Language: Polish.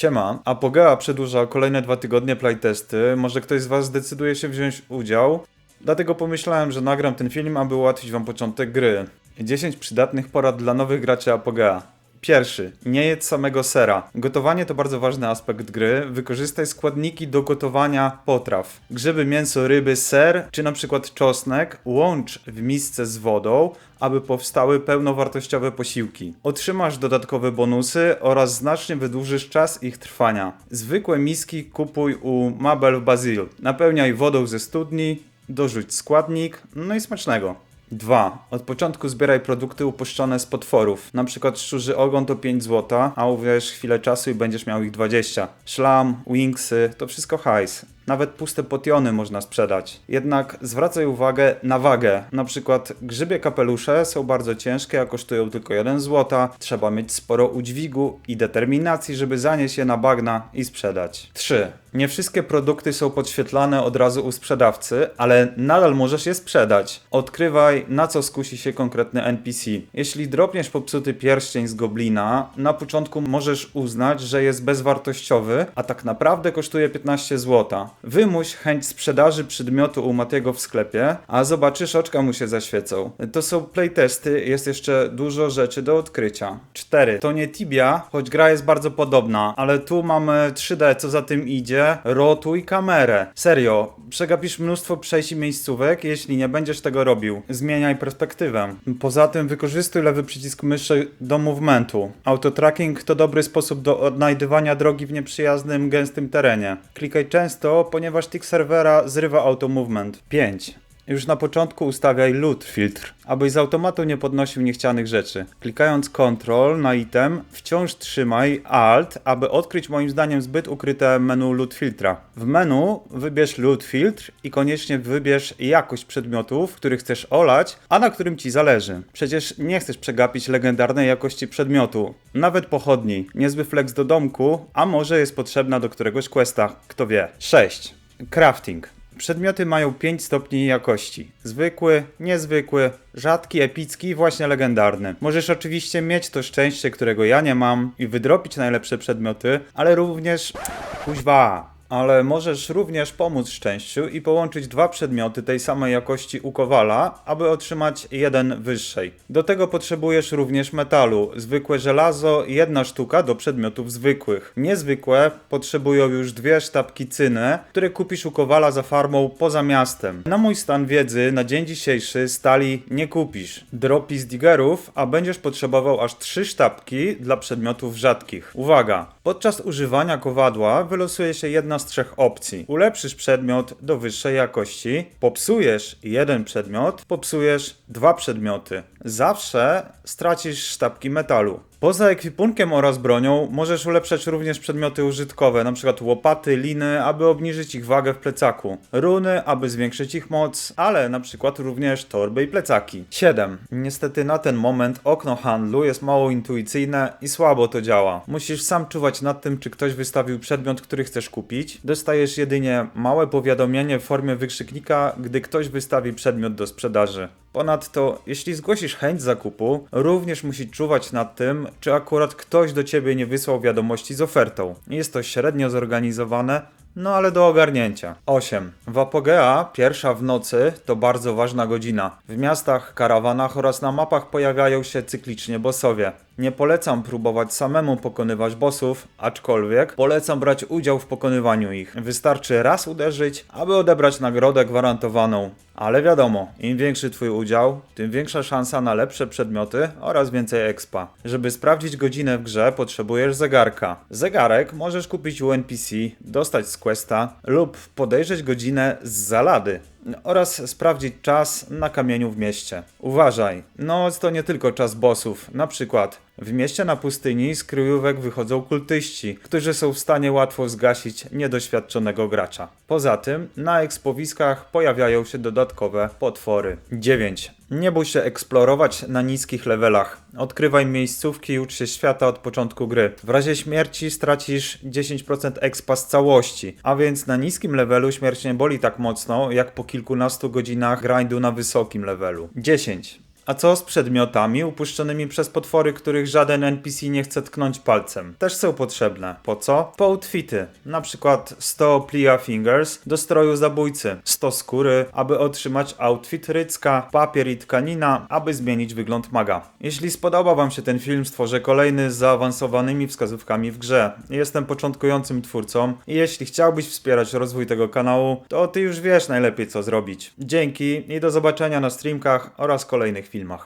Siema, Apogea przedłuża kolejne dwa tygodnie playtesty. Może ktoś z Was zdecyduje się wziąć udział? Dlatego pomyślałem, że nagram ten film, aby ułatwić Wam początek gry. 10 przydatnych porad dla nowych graczy Apogea. Pierwszy. Nie jedz samego sera. Gotowanie to bardzo ważny aspekt gry. Wykorzystaj składniki do gotowania potraw. Grzyby, mięso, ryby, ser, czy na przykład czosnek łącz w misce z wodą, aby powstały pełnowartościowe posiłki. Otrzymasz dodatkowe bonusy oraz znacznie wydłużysz czas ich trwania. Zwykłe miski kupuj u Mabel Basil. Napełniaj wodą ze studni, dorzuć składnik, no i smacznego. 2. Od początku zbieraj produkty upuszczone z potworów. Na przykład szczurzy ogon to 5 zł, a uwierz chwilę czasu i będziesz miał ich 20. Szlam, wingsy, to wszystko hajs. Nawet puste potiony można sprzedać. Jednak zwracaj uwagę na wagę. Na przykład grzybie kapelusze są bardzo ciężkie, a kosztują tylko 1 zł. Trzeba mieć sporo udźwigu i determinacji, żeby zanieść je na bagna i sprzedać. 3. Nie wszystkie produkty są podświetlane od razu u sprzedawcy, ale nadal możesz je sprzedać. Odkrywaj, na co skusi się konkretny NPC. Jeśli dropniesz popsuty pierścień z goblina, na początku możesz uznać, że jest bezwartościowy, a tak naprawdę kosztuje 15 zł. Wymuś chęć sprzedaży przedmiotu u Matiego w sklepie, a zobaczysz, oczka mu się zaświecą. To są playtesty, jest jeszcze dużo rzeczy do odkrycia. 4. To nie Tibia, choć gra jest bardzo podobna, ale tu mamy 3D, co za tym idzie. Rotuj kamerę. Serio, przegapisz mnóstwo przejść i miejscówek, jeśli nie będziesz tego robił. Zmieniaj perspektywę. Poza tym wykorzystuj lewy przycisk myszy do movementu. Autotracking to dobry sposób do odnajdywania drogi w nieprzyjaznym, gęstym terenie. Klikaj często, ponieważ tick serwera zrywa auto movement. 5. Już na początku ustawiaj loot filtr, abyś z automatu nie podnosił niechcianych rzeczy. Klikając Ctrl na item, wciąż trzymaj Alt, aby odkryć moim zdaniem zbyt ukryte menu loot filtra. W menu wybierz loot filtr i koniecznie wybierz jakość przedmiotów, których chcesz olać, a na którym ci zależy. Przecież nie chcesz przegapić legendarnej jakości przedmiotu, nawet pochodni. Niezły flex do domku, a może jest potrzebna do któregoś questa, kto wie. 6. Crafting. Przedmioty mają 5 stopni jakości. Zwykły, niezwykły, rzadki, epicki i właśnie legendarny. Możesz oczywiście mieć to szczęście, którego ja nie mam i wydropić najlepsze przedmioty, ale również... Kuźwa, ale możesz również pomóc szczęściu i połączyć dwa przedmioty tej samej jakości u Kowala, aby otrzymać jeden wyższej. Do tego potrzebujesz również metalu, zwykłe żelazo jedna sztuka do przedmiotów zwykłych. Niezwykłe potrzebują już dwie sztabki cyny, które kupisz u Kowala za farmą poza miastem. Na mój stan wiedzy na dzień dzisiejszy stali nie kupisz. Dropi z diggerów, a będziesz potrzebował aż trzy sztabki dla przedmiotów rzadkich. Uwaga! Podczas używania kowadła wylosuje się jedna z trzech opcji. Ulepszysz przedmiot do wyższej jakości, popsujesz jeden przedmiot, popsujesz dwa przedmioty. Zawsze stracisz sztabki metalu. Poza ekwipunkiem oraz bronią możesz ulepszać również przedmioty użytkowe, np. łopaty, liny, aby obniżyć ich wagę w plecaku, runy, aby zwiększyć ich moc, ale np. również torby i plecaki. 7. Niestety na ten moment okno handlu jest mało intuicyjne i słabo to działa. Musisz sam czuwać nad tym, czy ktoś wystawił przedmiot, który chcesz kupić. Dostajesz jedynie małe powiadomienie w formie wykrzyknika, gdy ktoś wystawi przedmiot do sprzedaży. Ponadto, jeśli zgłosisz chęć zakupu, również musisz czuwać nad tym, czy akurat ktoś do ciebie nie wysłał wiadomości z ofertą. Jest to średnio zorganizowane, no ale do ogarnięcia. 8. W Apogea pierwsza w nocy to bardzo ważna godzina. W miastach, karawanach oraz na mapach pojawiają się cyklicznie bossowie. Nie polecam próbować samemu pokonywać bossów, aczkolwiek polecam brać udział w pokonywaniu ich. Wystarczy raz uderzyć, aby odebrać nagrodę gwarantowaną. Ale wiadomo, im większy twój udział, tym większa szansa na lepsze przedmioty oraz więcej expa. Żeby sprawdzić godzinę w grze, potrzebujesz zegarka. Zegarek możesz kupić u NPC, dostać z questa lub podejrzeć godzinę z zalady oraz sprawdzić czas na kamieniu w mieście. Uważaj, noc to nie tylko czas bossów, na przykład w mieście na pustyni z kryjówek wychodzą kultyści, którzy są w stanie łatwo zgasić niedoświadczonego gracza. Poza tym na ekspowiskach pojawiają się dodatkowe potwory. 9. Nie bój się eksplorować na niskich levelach. Odkrywaj miejscówki i ucz się świata od początku gry. W razie śmierci stracisz 10% expa z całości, a więc na niskim levelu śmierć nie boli tak mocno jak po kilkunastu godzinach grindu na wysokim levelu. 10. A co z przedmiotami upuszczonymi przez potwory, których żaden NPC nie chce tknąć palcem? Też są potrzebne. Po co? Po outfity. Na przykład 100 plia fingers do stroju zabójcy, 100 skóry, aby otrzymać outfit rycka, papier i tkanina, aby zmienić wygląd maga. Jeśli spodoba wam się ten film, stworzę kolejny z zaawansowanymi wskazówkami w grze. Jestem początkującym twórcą i jeśli chciałbyś wspierać rozwój tego kanału, to ty już wiesz najlepiej co zrobić. Dzięki i do zobaczenia na streamkach oraz kolejnych filmach.